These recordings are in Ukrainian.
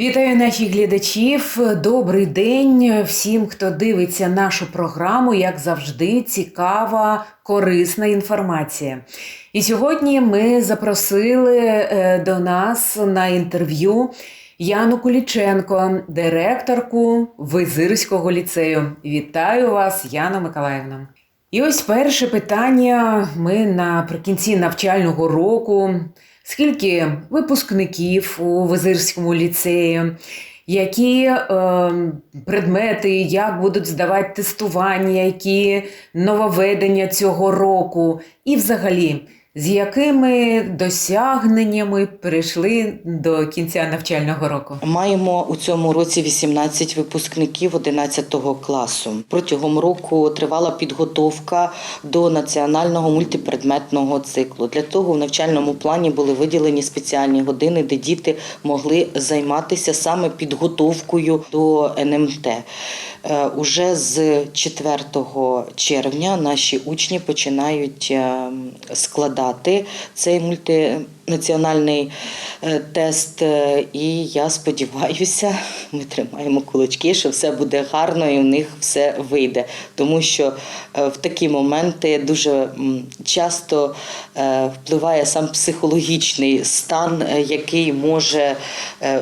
Вітаю наших глядачів. Добрий день всім, хто дивиться нашу програму. Як завжди, цікава, корисна інформація. І сьогодні ми запросили е, до нас на інтерв'ю Яну Куліченко, директорку Визирського ліцею. Вітаю вас, Яна Миколаївна. І ось перше питання. Ми наприкінці навчального року. Скільки випускників у Визирському ліцеї? Які е, предмети, як будуть здавати тестування, які нововведення цього року, і взагалі, з якими досягненнями перейшли до кінця навчального року? Маємо у цьому році 18 випускників 11 класу. Протягом року тривала підготовка до національного мультипредметного циклу. Для того в навчальному плані були виділені спеціальні години, де діти могли займатися саме підготовкою до НМТ. Е, Уже з 4 червня наші учні починають е, складати цей мультинаціональний е, тест. Е, І я сподіваюся, ми тримаємо кулачки, що все буде гарно і в них все вийде. Тому що е, в такі моменти дуже часто впливає сам психологічний стан, який може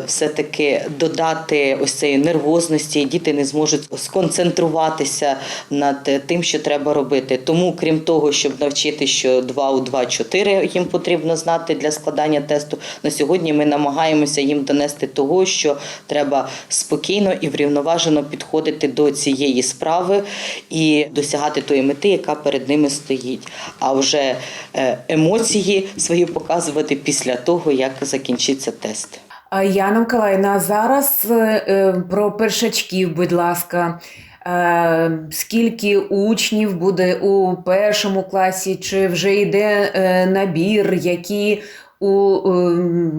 все-таки додати ось цієї нервозності, і діти не зможуть сконцентруватися над тим, що треба робити. Тому, крім того, щоб навчити, що 2 у 2 – 4 їм потрібно знати для складання тесту, на сьогодні ми намагаємося їм донести того, що треба спокійно і врівноважено підходити до цієї справи і досягати тої мети, яка перед ними стоїть. А вже е, емоції свої показувати після того, як закінчиться тест. Яна Миколаївна, зараз е, е, про першачків, будь ласка. Скільки учнів буде у першому класі, чи вже йде набір, які у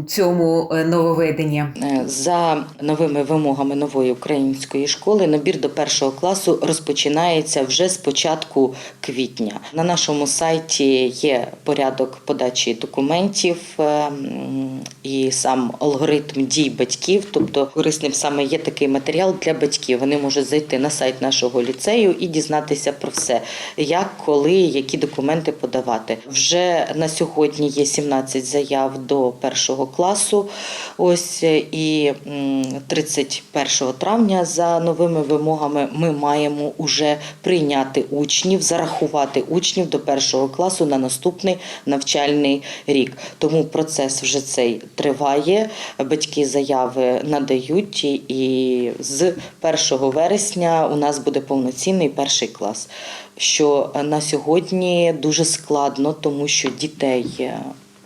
цьому е. Е, За новими вимогами нової української школи набір до першого класу розпочинається вже з початку квітня. На нашому сайті є порядок подачі документів е, і сам алгоритм дій батьків. Тобто корисним саме є такий матеріал для батьків. Вони можуть зайти на сайт нашого ліцею і дізнатися про все, як, коли, які документи подавати. Вже на сьогодні є 17 заяв до першого класу. Ось е, і 31 травня за новими вимогами ми маємо уже прийняти учнів, зарахувати учнів до першого класу на наступний навчальний рік. Тому процес вже цей триває. Батьки заяви надають, і- з 1 вересня у нас буде повноцінний перший клас. Що на сьогодні дуже складно, тому що дітей е,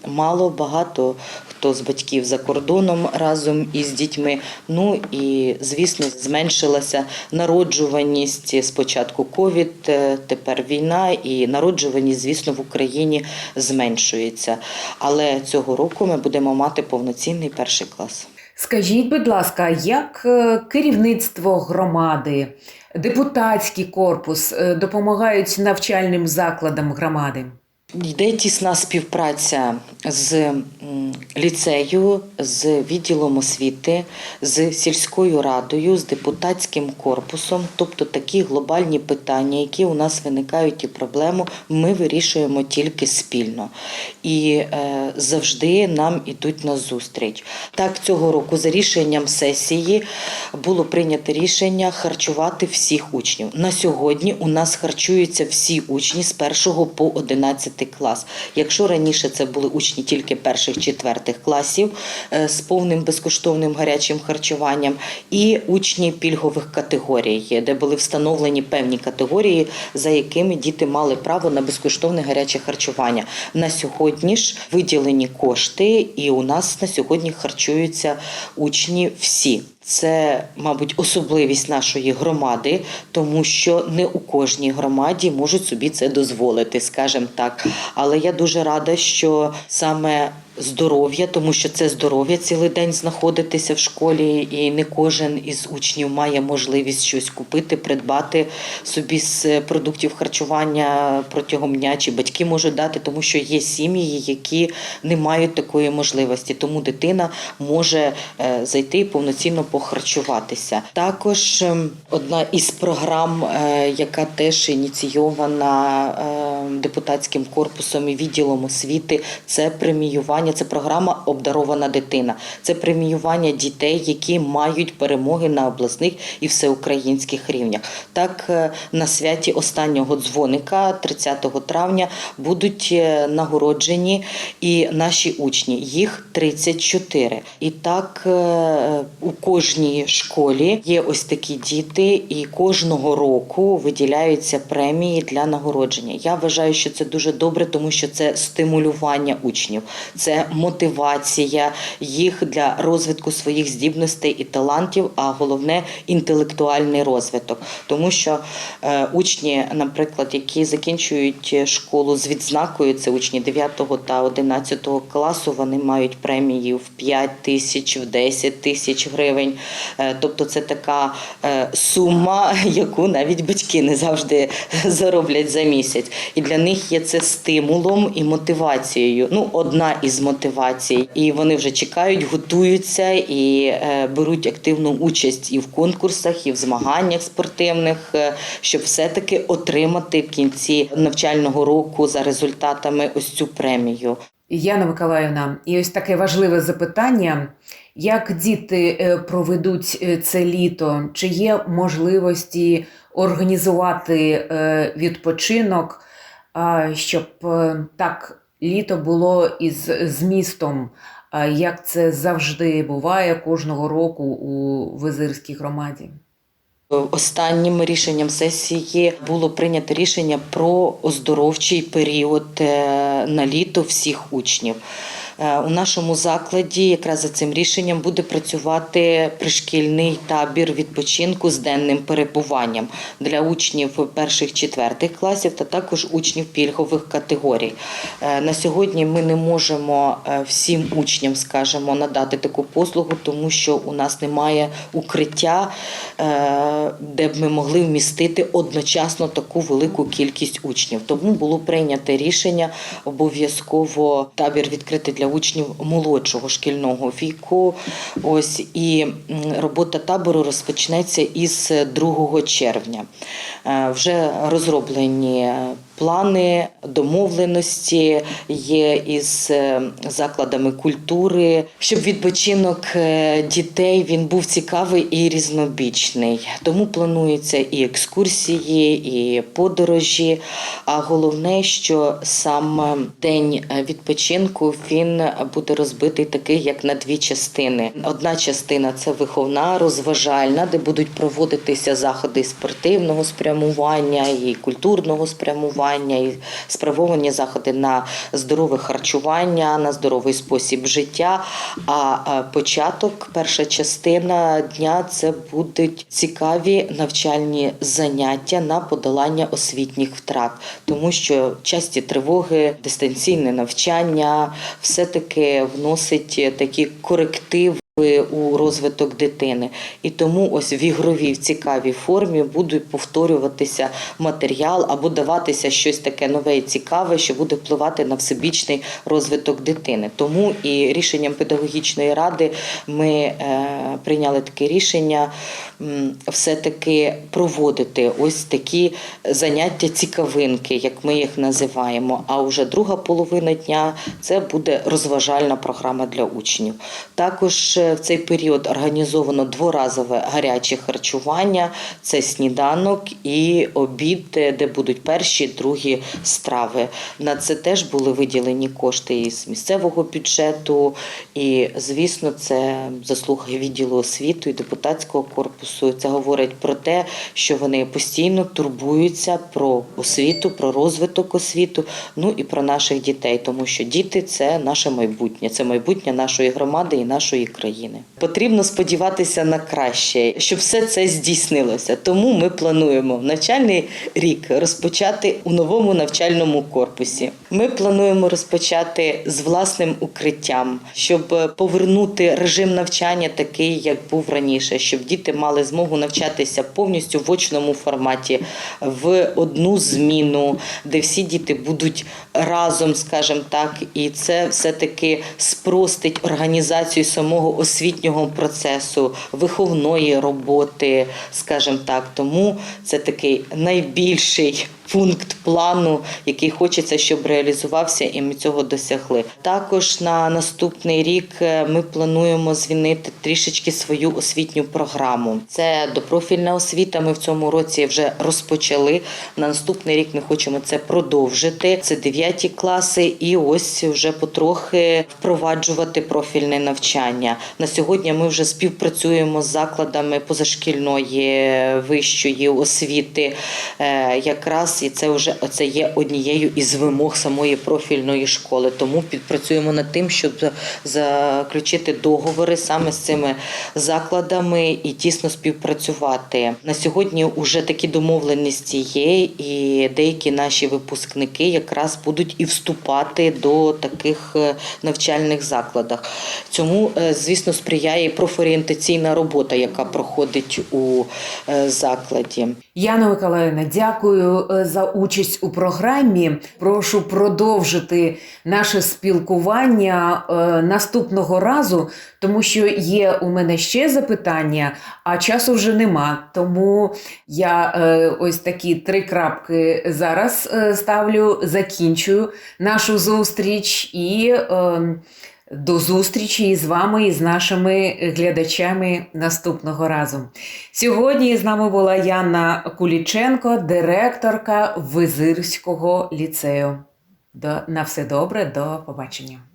мало, багато хто з батьків за кордоном разом із дітьми. Ну і звісно, зменшилася народжуваність спочатку ковід, е, тепер війна, і народжуваність, звісно, в Україні зменшується. Але цього року ми будемо мати повноцінний перший клас. Скажіть, будь ласка, як е, керівництво громади, депутатський корпус е, допомагають навчальним закладам громади? Йде тісна співпраця з ліцею, з відділом освіти, з сільською радою, з депутатським корпусом. Тобто такі глобальні питання, які у нас виникають і проблему, ми вирішуємо тільки спільно. І е, завжди нам ідуть на зустріч. Так, цього року за рішенням сесії було прийнято рішення харчувати всіх учнів. На сьогодні у нас харчуються всі учні з 1 по 11 клас. Якщо раніше це були учні тільки перших четвертих класів е, з повним безкоштовним гарячим харчуванням, і учні пільгових категорій, де були встановлені певні категорії, за якими діти мали право на безкоштовне гаряче харчування. На сьогодні ж виділені кошти, і у нас на сьогодні харчуються учні всі. Це, мабуть, особливість нашої громади, тому що не у кожній громаді можуть собі це дозволити, скажімо так. Але я дуже рада, що саме здоров'я, тому що це здоров'я цілий день знаходитися в школі, і не кожен із учнів має можливість щось купити, придбати собі з продуктів харчування протягом дня, чи батьки можуть дати, тому що є сім'ї, які не мають такої можливості. Тому дитина може е, зайти і повноцінно похарчуватися. Також ем, одна із програм, е, яка теж ініційована е, депутатським корпусом і відділом освіти, це преміювання. Це програма Обдарована дитина. Це преміювання дітей, які мають перемоги на обласних і всеукраїнських рівнях. Так, е, на святі останнього дзвоника, 30 травня, будуть е, нагороджені і наші учні. Їх 34. І так е, у кожній школі є ось такі діти, і кожного року виділяються премії для нагородження. Я вважаю, що це дуже добре, тому що це стимулювання учнів, це мотивація їх для розвитку своїх здібностей і талантів, а головне інтелектуальний розвиток. Тому що е, учні, наприклад, які закінчують школу з відзнакою, це учні 9 та 11 класу, вони мають премії в 5 тисяч, в 10 тисяч гривень. Е, Тобто це така е, сума, яку навіть батьки не завжди зароблять за місяць. І для них є це стимулом і мотивацією. Ну, одна із мотивацій. І вони вже чекають, готуються і е, беруть активну участь і в конкурсах, і в змаганнях спортивних, е, щоб все-таки отримати в кінці навчального року за результатами ось цю премію. Яна Миколаївна, і ось таке важливе запитання: як діти е, проведуть це літо? Чи є можливості організувати відпочинок, щоб так літо було із змістом, як це завжди буває кожного року у Визирській громаді? Останнім рішенням сесії було прийнято рішення про оздоровчий період е, на літо всіх учнів. Е, У нашому закладі якраз за цим рішенням буде працювати пришкільний табір відпочинку з денним перебуванням для учнів перших четвертих класів та також учнів пільгових категорій. Е, На сьогодні ми не можемо е, всім учням, скажімо, надати таку послугу, тому що у нас немає укриття, де б ми могли вмістити одночасно таку велику кількість учнів. Тому було прийнято рішення обов'язково табір відкрити для учнів молодшого шкільного віку. Ось і робота табору розпочнеться із 2 червня. Е, Вже розроблені плани, домовленості є із е, закладами культури, щоб відпочинок е, дітей він був цікавий і різнобічний. Тому плануються і екскурсії, і подорожі. А головне, що сам е, день відпочинку він буде розбитий такий, як на дві частини. Одна частина це виховна, розважальна, де будуть проводитися заходи спортивного спрямування і культурного спрямування, і спрямовані заходи на здорове харчування, на здоровий спосіб життя. А початок, перша частина дня це будуть цікаві навчальні заняття на подолання освітніх втрат, тому що часті тривоги, дистанційне навчання все-таки вносить такі корективи. У розвиток дитини, і тому ось в ігровій в цікавій формі буде повторюватися матеріал або даватися щось таке нове і цікаве, що буде впливати на всебічний розвиток дитини. Тому і рішенням педагогічної ради ми е, прийняли таке рішення все-таки проводити ось такі заняття цікавинки, як ми їх називаємо. А вже друга половина дня це буде розважальна програма для учнів. Також е, в цей період організовано дворазове гаряче харчування, це сніданок і обід, е, де будуть перші, другі страви. На це теж були виділені кошти із місцевого бюджету. І, звісно, це заслуги відділу освіти і депутатського корпусу. Це говорить про те, що вони постійно турбуються про освіту, про розвиток освіту, ну і про наших дітей, тому що діти це наше майбутнє, це майбутнє нашої громади і нашої країни. Потрібно сподіватися на краще, щоб все це здійснилося. Тому ми плануємо навчальний рік розпочати у новому навчальному корпусі. Ми плануємо розпочати з власним укриттям, щоб повернути режим навчання такий, як був раніше, щоб діти мали змогу навчатися повністю в очному форматі в одну зміну, де всі діти будуть разом, скажімо так, і це все-таки спростить організацію самого освітнього процесу, виховної роботи, скажімо так. Тому це такий найбільший. Пункт плану, який хочеться, щоб реалізувався, і ми цього досягли. Також на наступний рік е, ми плануємо змінити трішечки свою освітню програму. Це допрофільна освіта. Ми в цьому році вже розпочали. На наступний рік ми хочемо це продовжити. Це 9 класи, і ось вже потрохи впроваджувати профільне навчання. На сьогодні ми вже співпрацюємо з закладами позашкільної вищої освіти. Е, Якраз і це вже це є однією із вимог самої профільної школи. Тому підпрацюємо над тим, щоб заключити договори саме з цими закладами і тісно співпрацювати. На сьогодні вже такі домовленості є, і деякі наші випускники якраз будуть і вступати до таких е, навчальних закладах. Цьому, е, звісно, сприяє профорієнтаційна робота, яка проходить у е, закладі. Яна Миколаївна, дякую за участь у програмі. Прошу продовжити наше спілкування наступного разу, тому що є у мене ще запитання, а часу вже нема. Тому я е, ось такі три крапки зараз е, ставлю, закінчую нашу зустріч і. е, До зустрічі з вами і з нашими глядачами наступного разу. Сьогодні з нами була Яна Куліченко, директорка Визирського ліцею. До, на все добре, до побачення.